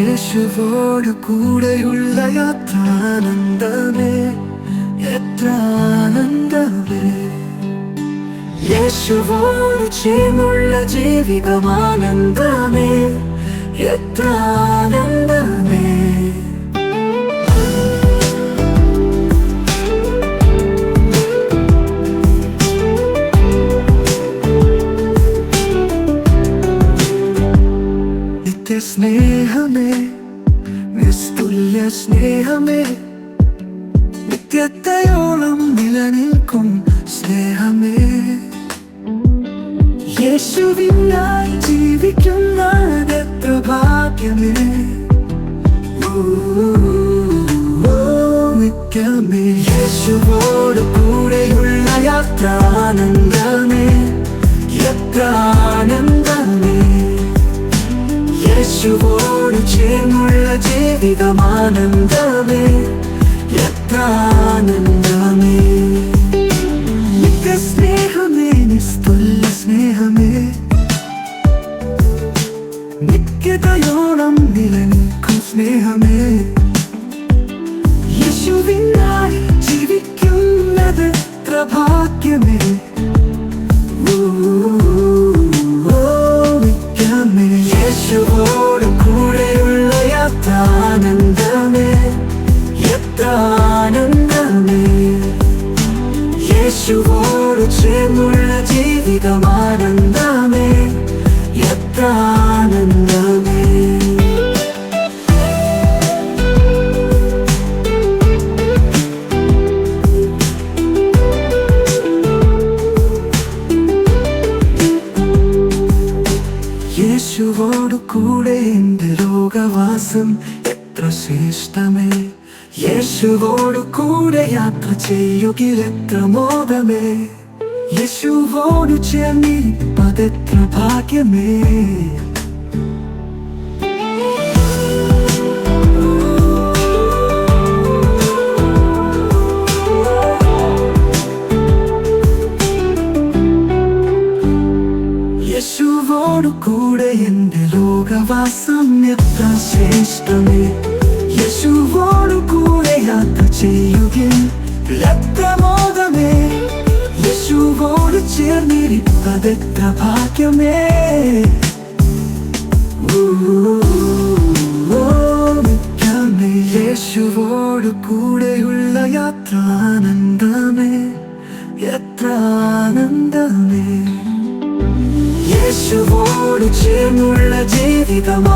യേശുവോട് കൂടെയുള്ള യാത്ര ആനന്ദമേ എത്ര ആനന്ദമേ യേശുവോട് ചേർന്നുള്ള ജീവിതം ആനന്ദമേ എത്ര ആനന്ദമേ നിസ്തുല്യ സ്നേഹമേ. നിത്യത്തെയോളം നിലനിൽക്കും സ്നേഹമേ. യേശുവിനായി ജീവിക്കുന്നതെത്ര ഭാഗ്യമേ. മിക്കമേ യേശുവോട് കൂടെയുള്ള യാത്ര ആനന്ദമേ. എത്ര ജീവിതം എത്രാനന്ദമേ നിത്യ സ്നേഹമേ നിസ്തുല്യ സ്നേഹമേ. നിത്യതയോളം നിലനിൽക്കും സ്നേഹമേ. യേശുവിനായി ജീവിക്കുന്നത് ഭാഗ്യമേ ചേർന്നുള്ള ജീവിതം ആനന്ദമേ എത്ര ആനന്ദമേ. യേശുവോട് കൂടെ എന്റെ ലോകവാസം എത്ര ശ്രേഷ്ഠമേ. യേശുവോട് കൂടെ യാത്ര ചെയ്യുകിലെത്ര മോദമേ. യേശുവോട് ചേർന്നിപ്പതെത്ര ഭാഗ്യമേ യേശുവോട് കൂടെ എന്റെ ലോകവാസം എത്ര ശ്രേഷ്ഠമേ യേശുവോട് കൂടെ യാത്ര ചെയ്യുകിൽ എത്ര മോദമേ യേശുവോട് ചേർന്നിരിപ്പതെത്ര ഭാഗ്യമേ യേശുവോട് കൂടെയുള്ള യാത്ര ആനന്ദമേ എത്ര ആനന്ദമേ യേശുവോട് ചേർന്നുള്ള ജീവിതം